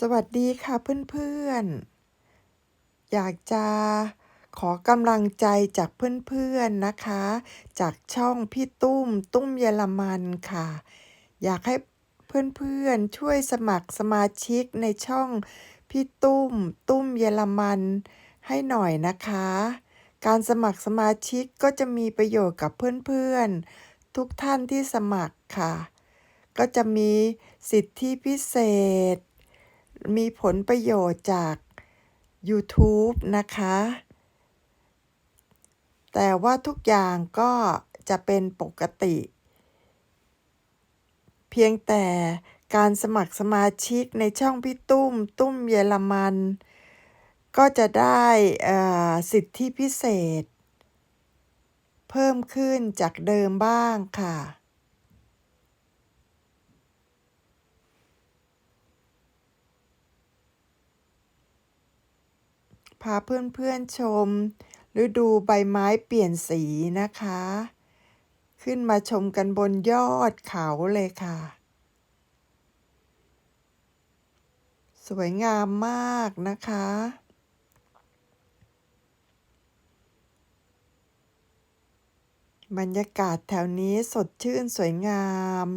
สวัสดีค่ะเพื่อนๆ อยากจะขอกำลังใจจากเพื่อนๆนะคะ จากช่องพี่ตุ้มตุ้มเยอรมันค่ะ อยากให้เพื่อนๆช่วยสมัครสมาชิกในช่องพี่ตุ้มตุ้มเยอรมันให้หน่อยนะคะ การสมัครสมาชิกก็จะมีประโยชน์กับเพื่อนๆ ทุกท่านที่สมัครค่ะ ก็จะมีสิทธิพิเศษ มีผลประโยชน์จาก YouTube นะคะ แต่ว่าทุกอย่างก็จะเป็นปกติ เพียงแต่การสมัครสมาชิกในช่องพี่ตุ้ม ตุ้มเยอรมัน ก็จะได้สิทธิพิเศษ เพิ่มขึ้นจากเดิมบ้างค่ะ พาเพื่อนๆชมฤดูใบไม้เปลี่ยนสีนะคะ ขึ้นมาชมกันบนยอดเขาเลยค่ะ สวยงามมากนะคะบรรยากาศแถวนี้สดชื่นสวยงาม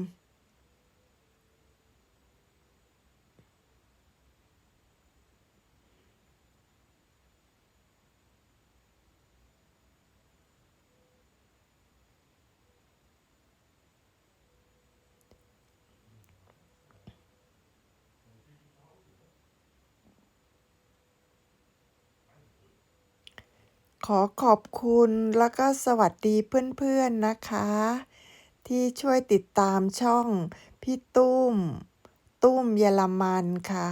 ขอขอบคุณแล้วก็สวัสดีเพื่อนๆนะคะ ที่ช่วยติดตามช่องพี่ตุ้ม ตุ้มเยอรมันค่ะ